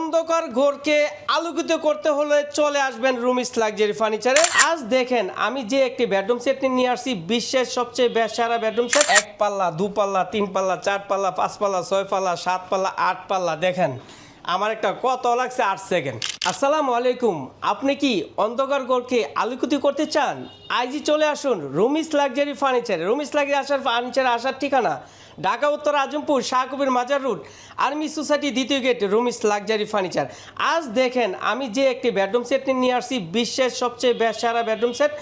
অন্ধকার ঘরকে আলোকিত করতে হলে চলে আসবেন রুমিস লাক্সারি ফার্নিচারে আজ দেখেন, আমি যে একটি বেডরুম সেট নিয়ে আসছি, বিশ্বের সবচেয়ে বেসারা বেডরুম সেট এক পাল্লা, দু পাল্লা, তিন পাল্লা, চার পাল্লা, পাঁচ পাল্লা, ছয় পাল্লা, সাত পাল্লা, আট পাল্লা। দেখেন, আমার একটা কত লাগছে আট সেকেন্ড আসসালামু আলাইকুম। আপনি কি অন্ধকার ঘরকে আলোকিত করতে চান? আইজি চলে আসুন, Rumis luxury furniture. Rumis luxury আসার ফার্নিচার আসার ঠিকানা ঢাকা, উত্তর Azampur, Shahkabir Mazar road, army society দ্বিতীয় গেট, রুমিস লাক্সারি ফার্নিচার। আজ দেখেন, আমি যে একটি বেডরুম সেট নিয়ে আসছি, বিশ্বের সবচেয়ে সেরা বেডরুম সেট।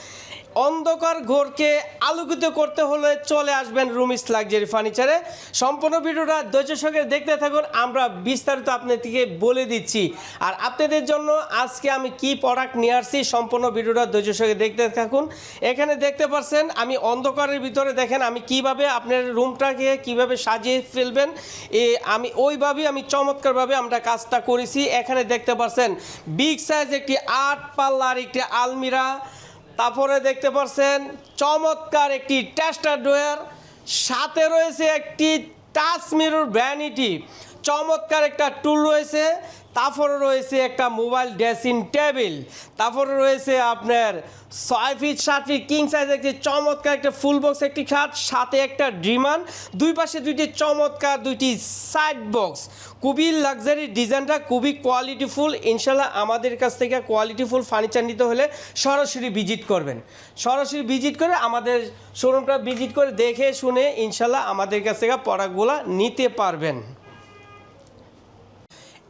অন্ধকার ঘরকে আলোকিত করতে হলে চলে আসবেন রুমিস লাক্সারি ফার্নিচারে। সম্পূর্ণ ভিডিওটা ধৈর্য সঙ্গে দেখতে থাকুন, আমরা বিস্তারিত আপনাদেরকে বলে দিচ্ছি। আর আপনাদের জন্য আজকে আমি কি প্রোডাক্ট নিয়ে আসছি সম্পূর্ণ ভিডিওটা ধৈর্য সঙ্গে দেখতে থাকুন। এখানে দেখতে পাচ্ছেন আমি অন্ধকারের ভিতরে দেখেন আমি কীভাবে আপনার রুমটাকে কীভাবে সাজিয়ে ফেলবেন। এ, আমি ওইভাবেই আমি চমৎকারভাবে আমরা কাজটা করেছি। এখানে দেখতে পাচ্ছেন বিগ সাইজ একটি আট পাল্লার একটি আলমিরা। তারপরে দেখতে পাচ্ছেন চমৎকার একটি টেস্টার ডোয়ার সাথে রয়েছে একটি টাচ মিরর ভ্যানিটি চমৎকার একটা টুল রয়েছে। তারপরে রয়েছে একটা মোবাইল ড্রেসিং টেবিল তারপরে রয়েছে আপনার ছয় ফিট সাত ফিট কিং সাইজ একটি চমৎকার একটা ফুল বক্স একটি খাট, সাথে একটা ড্রিমান দুই পাশে দুইটি চমৎকার দুইটি সাইড বক্স খুবই লাক্সারি ডিজাইনটা খুবই কোয়ালিটিফুল ইনশাল্লাহ আমাদের কাছ থেকে কোয়ালিটিফুল ফার্নিচার নিতে হলে সরাসরি ভিজিট করবেন। সরাসরি ভিজিট করে আমাদের শোরুমটা ভিজিট করে দেখে শুনে ইনশাল্লাহ আমাদের কাছ থেকে প্রোডাক্টগুলো নিতে পারবেন।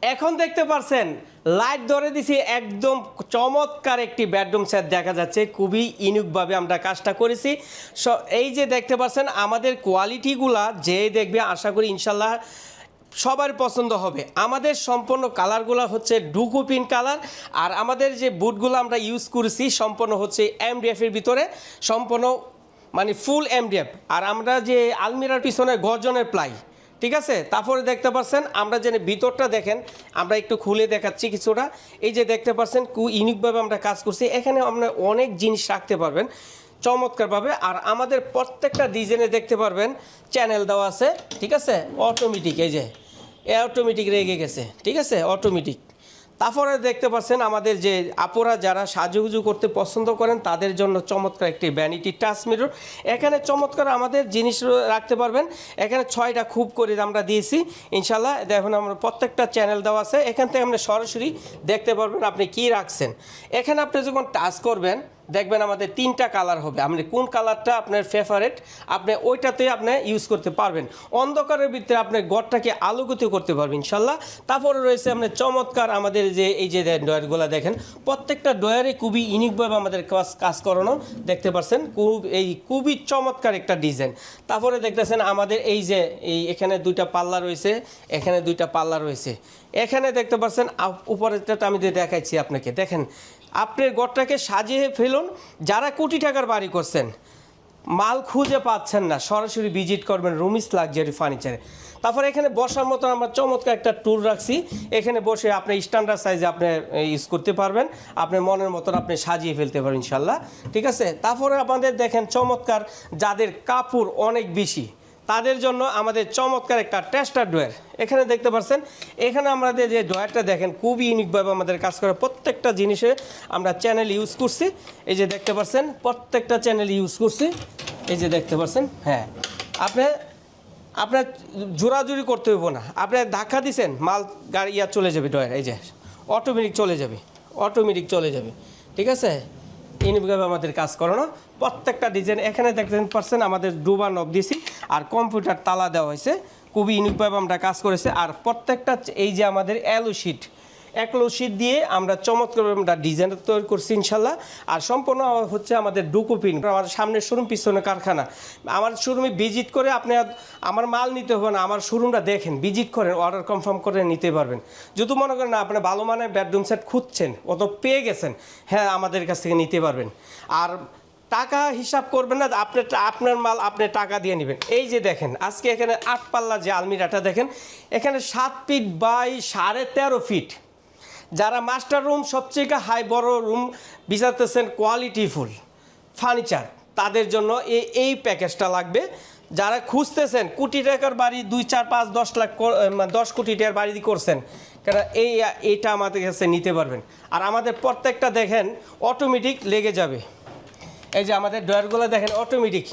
এখন দেখতে পারছেন লাইট ধরে দিছি, একদম চমৎকার একটি বেডরুম সেট দেখা যাচ্ছে, খুবই ইউনিকভাবে আমরা কাজটা করেছি। স- এই যে দেখতে পাচ্ছেন আমাদের কোয়ালিটিগুলা যে দেখবে, আশা করি ইনশাল্লাহ সবার পছন্দ হবে। আমাদের সম্পূর্ণ কালারগুলো হচ্ছে ডুকুপিন কালার আর আমাদের যে বুটগুলো আমরা ইউজ করেছি, সম্পূর্ণ হচ্ছে এমডিএফ এর ভিতরে, সম্পূর্ণ মানে ফুল এমডিএফ আর আমরা যে আলমিরার পিছনে গর্জনের প্লাই ঠিক আছে? তারপরে দেখতে পাচ্ছেন আমরা যেন ভিতরটা দেখেন, আমরা একটু খুলে দেখাচ্ছি কিছুটা। এই যে দেখতে পাচ্ছেন কু ইউনিকভাবে আমরা কাজ করছি। এখানে আপনার অনেক জিনিস রাখতে পারবেন, চমৎকারভাবে। আর আমাদের প্রত্যেকটা ডিজাইনে দেখতে পারবেন, চ্যানেল দেওয়া আছে, ঠিক আছে? অটোমেটিক, এই যে এ অটোমেটিক রেগে গেছে, ঠিক আছে? অটোমেটিক। তারপরে দেখতে পাচ্ছেন আমাদের যে আপুরা যারা সাজুগুজু করতে পছন্দ করেন, তাদের জন্য চমৎকার একটি ভ্যানিটি টাচ মিরর এখানে চমৎকার আমাদের জিনিস রাখতে পারবেন। এখানে ছয়টা খুব করে আমরা দিয়েছি। ইনশাল্লাহ দেখুন আমরা প্রত্যেকটা চ্যানেল দেওয়া আছে। এখান থেকে আপনি সরাসরি দেখতে পারবেন আপনি কি রাখছেন। এখানে আপনি যখন টাচ করবেন দেখবেন আমাদের তিনটা কালার হবে। আপনি কোন কালারটা আপনার ফেভারেট আপনি ওইটাতে আপনি ইউজ করতে পারবেন। অন্ধকারের ভিতরে আপনি ঘরটাকে আলোকিত করতে পারবেন ইনশাল্লাহ তারপরে রয়েছে আপনার চমৎকার আমাদের যে, এই যে ডয়ারগুলো দেখেন, প্রত্যেকটা ডয়ারে খুবই ইউনিকভাবে আমাদের কাজ কাজ করানো দেখতে পাচ্ছেন খুব, এই খুবই চমৎকার একটা ডিজাইন তারপরে দেখতেছেন আমাদের এই যে, এই এখানে দুইটা পাল্লা রয়েছে, এখানে দুইটা পাল্লা রয়েছে। এখানে দেখতে পাচ্ছেন উপরেরটা আমি দেখাইছি আপনাকে, দেখেন আপনার ঘরটাকে সাজিয়ে ফেলুন। যারা কোটি টাকার বাড়ি করছেন, মাল খুঁজে পাচ্ছেন না। সরাসরি ভিজিট করবেন রুমিস লাক্সারি ফার্নিচারে তারপরে এখানে বসার মতো আমরা চমৎকার একটা টুল রাখছি। এখানে বসে আপনি স্ট্যান্ডার্ড সাইজে আপনি ইউজ করতে পারবেন। আপনার মনের মতন আপনি সাজিয়ে ফেলতে পারবেন ইনশাল্লাহ ঠিক আছে? তারপরে আমাদের দেখেন চমৎকার যাদের কাপড় অনেক বেশি তাদের জন্য আমাদের চমৎকার একটা টেস্টার ডোয়ার এখানে দেখতে পাচ্ছেন, এখানে আমাদের যে ডোয়ারটা দেখেন, খুবই ইউনিকভাবে আমাদের কাজ করে প্রত্যেকটা জিনিসে আমরা চ্যানেল ইউজ করছি। এই যে দেখতে পাচ্ছেন, প্রত্যেকটা চ্যানেল ইউজ করছি। এই যে দেখতে পাচ্ছেন হ্যাঁ। আপনি, আপনার জোরাজুরি করতে হইব না। আপনি ধাক্কা দিছেন, মাল গাড়ি ইয়া চলে যাবে ডয়ার এই যে অটোমেটিক চলে যাবে অটোমেটিক চলে যাবে। ঠিক আছে? ইউনিকভাবে আমাদের কাজ করানো। প্রত্যেকটা ডিজাইন এখানে দেখতেন পারছেন আমাদের ডুবা নব দিছি আর কম্পিউটার তালা দেওয়া হয়েছে। খুবই ইউনিকভাবে আমরা কাজ করেছে, আর প্রত্যেকটা এই যে আমাদের অ্যালো শিট একলো শীট দিয়ে আমরা চমৎকার আমরা ডিজাইন তৈরি করছি ইনশাল্লাহ আর সম্পূর্ণ হচ্ছে আমাদের ডুকুপিন আমাদের সামনের শোরুম পিছনে কারখানা। আমার শোরুমে ভিজিট করে আপনি আমার মাল নিতে হবে না, আমার শোরুমটা দেখেন ভিজিট করেন অর্ডার কনফার্ম করে নিতে পারবেন। যদি মনে করেন না, আপনি ভালো মানের বেডরুম সেট খুঁজছেন, অত পেয়ে গেছেন হ্যাঁ আমাদের কাছ থেকে নিতে পারবেন। আর টাকা হিসাব করবেন না, আপনি আপনার মাল আপনি টাকা দিয়ে নেবেন। এই যে দেখেন, আজকে এখানে আট পাল্লা যে আলমিরাটা দেখেন, এখানে সাত ফিট বাই সাড়ে তেরো ফিট যারা মাস্টার রুম সবচেয়ে হাই বড় রুম বিচারতেছেন কোয়ালিটিফুল ফার্নিচার তাদের জন্য এই এই প্যাকেজটা লাগবে। যারা খুঁজতেছেন, কোটি টাকার বাড়ি, দুই, চার, পাঁচ, দশ লাখ দশ কোটি টাকার বাড়ি করছেন কেন এই এইটা আমাদের কাছে নিতে পারবেন। আর আমাদের প্রত্যেকটা দেখেন অটোমেটিক লেগে যাবে। এই যে আমাদের ডয়ারগুলো দেখেন অটোমেটিক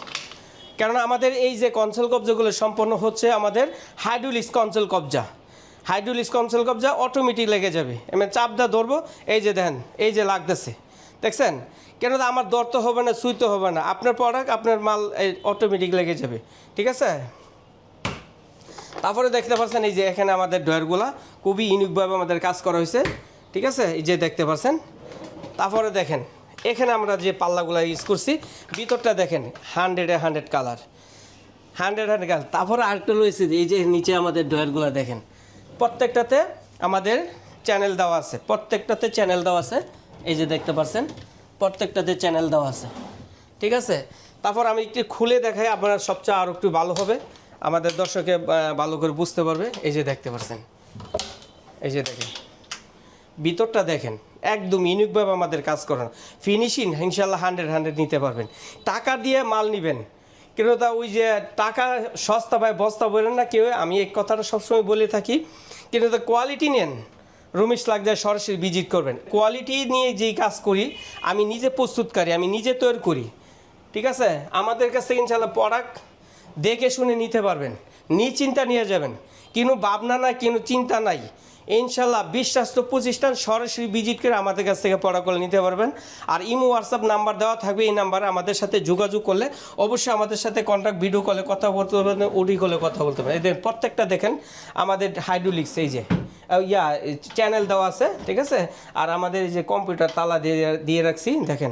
কেননা আমাদের এই যে কনসোল কবজাগুলো সম্পন্ন হচ্ছে আমাদের হাইড্রোলিক্স কনসোল কবজা। হাইড্রোলিক্স কনসোল কবজা অটোমেটিক লেগে যাবে। আমি চাপটা ধরবো, এই যে দেখেন, এই যে লাগতেছে। দেখছেন? কেন আমার দর তো হবে না সুইতে হবে না। আপনার প্রোডাক্ট আপনার মাল, এই অটোমেটিক লেগে যাবে। ঠিক আছে? তারপরে দেখতে পাচ্ছেন, এই যে এখানে আমাদের ডয়ারগুলা খুবই ইউনিকভাবে আমাদের কাজ করা হয়েছে। ঠিক আছে? এই যে দেখতে পাচ্ছেন। তারপরে দেখেন, এখানে আমরা যে পাল্লাগুলো ইউজ করছি, ভিতরটা দেখেন হান্ড্রেডে hundred colour hundred hundred colour তারপরে আরেকটা রয়েছে, এই যে নিচে আমাদের ডয়ারগুলো দেখেন। প্রত্যেকটাতে আমাদের চ্যানেল দেওয়া আছে। প্রত্যেকটাতে চ্যানেল দেওয়া আছে। এই যে দেখতে পাচ্ছেন, প্রত্যেকটাতে চ্যানেল দেওয়া আছে। ঠিক আছে? তারপর আমি একটু খুলে দেখাই, আপনার সবচেয়ে আরও একটু ভালো হবে। আমাদের দর্শকে ভালো করে বুঝতে পারবে। এই যে দেখতে পাচ্ছেন। এই যে দেখেন। ভিতরটা দেখেন। একদম ইউনিকভাবে আমাদের কাজ করেন। ফিনিশিং ইনশাল্লাহ হান্ড্রেড হান্ড্রেড নিতে পারবেন। টাকা দিয়ে মাল নেবেন। কিন্তু তা ওই যে টাকা সস্তা পায়, বস্তা বলেন না কেউ, আমি এই কথাটা সবসময় বলে থাকি। ক্রেতা কোয়ালিটি নেন। রমেশ লাগজায় সরাসরি ভিজিট করবেন। কোয়ালিটি নিয়ে যেই কাজ করি, আমি নিজে প্রস্তুতকারী, আমি নিজে তৈরি করি। ঠিক আছে? আমাদের কাছে ইনশাল্লাহ প্রোডাক্ট দেখে শুনে নিতে পারবেন। নিশ্চিন্তা নিয়ে যাবেন। কিনু ভাবনা নাই, কিনু চিন্তা নাই। ইনশাল্লাহ বিশ্বাস তো প্রতিষ্ঠান সরাসরি ভিজিট করে আমাদের কাছ থেকে পড়া করে নিতে পারবেন। আর ইমো হোয়াটসঅ্যাপ নাম্বার দেওয়া থাকবে এই নাম্বারে আমাদের সাথে যোগাযোগ করলে অবশ্যই আমাদের সাথে কন্ট্যাক্ট ভিডিও কলে কথা বলতে পারবেন ওডি কলে কথা বলতে পারবেন। এদের প্রত্যেকটা দেখেন, আমাদের হাইড্রোলিক্স এই যে ইয়া চ্যানেল দেওয়া আছে, ঠিক আছে? আর আমাদের এই যে কম্পিউটার তালা দিয়ে দিয়ে রাখছি, দেখেন।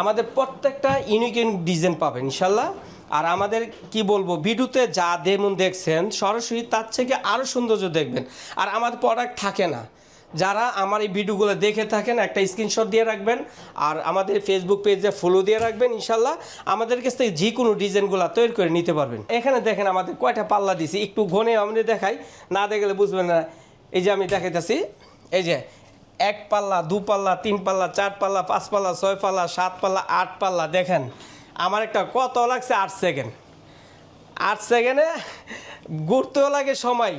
আমাদের প্রত্যেকটা ইউনিক ইউনিক ডিজাইন পাবেন, ইনশাল্লাহ। আর আমাদের কি বলব, ভিডিওতে যা যেমন দেখছেন, সরাসরি তার থেকে আরও সৌন্দর্য দেখবেন। আর আমাদের প্রোডাক্ট থাকে না। যারা আমার এই ভিডিওগুলো দেখে থাকেন, একটা স্ক্রিনশট দিয়ে রাখবেন, আর আমাদের ফেসবুক পেজে ফলো দিয়ে রাখবেন, ইনশাল্লাহ আমাদের কাছ থেকে যে কোনো ডিজাইনগুলো তৈরি করে নিতে পারবেন। এখানে দেখেন আমাদের কয়টা পাল্লা দিছি, একটু ঘনে আমি দেখাই, না দেখলে বুঝবেন না। এই যে আমি দেখাইতেছি, এই যে এক পাল্লা, দু পাল্লা, তিন পাল্লা, চার পাল্লা, পাঁচ পাল্লা, ছয় পাল্লা, সাত পাল্লা, আট পাল্লা, দেখেন। আমার একটা কত লাগছে আট সেকেন্ড আট সেকেন্ডে ঘুরতেও লাগে সময়,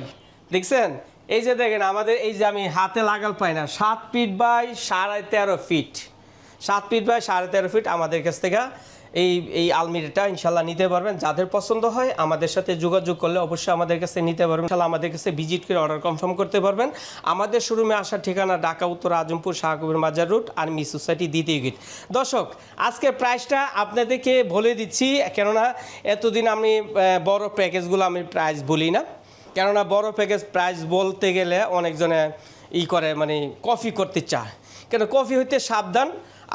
দেখছেন? এই যে দেখেন, আমাদের এই যে আমি হাতে লাগাল পাই না, সাত ফিট বাই সাড়ে তেরো ফিট সাত ফিট বাই সাড়ে তেরো ফিট আমাদের কাছ থেকে এই এই আলমিরাটা ইনশাল্লাহ নিতে পারবেন। যাদের পছন্দ হয়, আমাদের সাথে যোগাযোগ করলে অবশ্যই আমাদের কাছে নিতে পারবেন। ইনশাল্লাহ আমাদের কাছে ভিজিট করে অর্ডার কনফার্ম করতে পারবেন। আমাদের শোরুমে আসার ঠিকানা ঢাকা, উত্তর Azampur Shahkabir Mazar road army society দ্বিতীয় গেট দর্শক, আজকের প্রাইসটা আপনাদেরকে বলে দিচ্ছি, কেননা এতদিন আমি বড় প্যাকেজগুলো আমি প্রাইস বলি না। কেননা বড় প্যাকেজ প্রাইস বলতে গেলে অনেকজনে ই করে মানে কফি করতে চায়। কেন কফি হইতে সাবধান।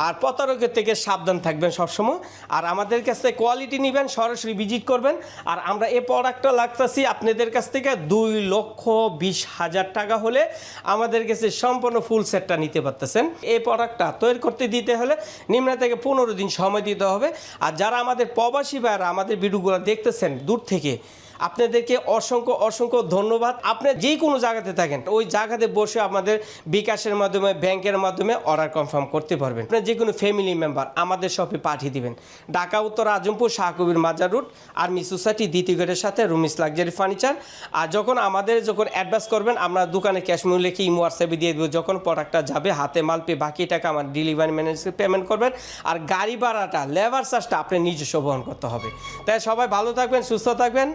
আর প্রতারকের থেকে সাবধান থাকবেন সবসময়। আর আমাদের কাছ কোয়ালিটি নেবেন, সরাসরি ভিজিট করবেন। আর আমরা এ প্রোডাক্টটা লাগতেছি আপনাদের কাছ থেকে দুই লক্ষ বিশ হাজার টাকা হলে আমাদের কাছে সম্পূর্ণ ফুল সেটটা নিতে পারতেছেন। এই প্রোডাক্টটা তৈরি করতে দিতে হলে নিম্ন থেকে পনেরো দিন সময় দিতে হবে। আর যারা আমাদের প্রবাসী ভাইরা আমাদের ভিডিওগুলো দেখতেছেন দূর থেকে আপনাদেরকে অসংখ্য অসংখ্য ধন্যবাদ। আপনি যে কোনো জায়গাতে থাকেন, ওই জায়গাতে বসে আমাদের বিকাশের মাধ্যমে, ব্যাংকের মাধ্যমে অর্ডার কনফার্ম করতে পারবেন। আপনার যে কোনো ফ্যামিলি মেম্বার আমাদের শপে পাঠিয়ে দিবেন। ঢাকা, উত্তর, আজমপুর, শাহকবির মাজার রুট আর্মি সোসাইটি দ্বিতীয় গেটের সাথে রুমিস লাক্সারি ফার্নিচার আর যখন আমাদের যখন অ্যাডভান্স করবেন, আমরা দোকানে ক্যাশ লিখে ইমো হোয়াটসঅ্যাপে দিয়ে দেবো, যখন প্রোডাক্টটা যাবে, হাতে মাল পেয়ে বাকি টাকা আমার ডেলিভারি ম্যানেজার পেমেন্ট করবেন। আর গাড়ি ভাড়াটা লেবার চার্জটা আপনি নিজস্ব বহন করতে হবে। তাই সবাই ভালো থাকবেন, সুস্থ থাকবেন।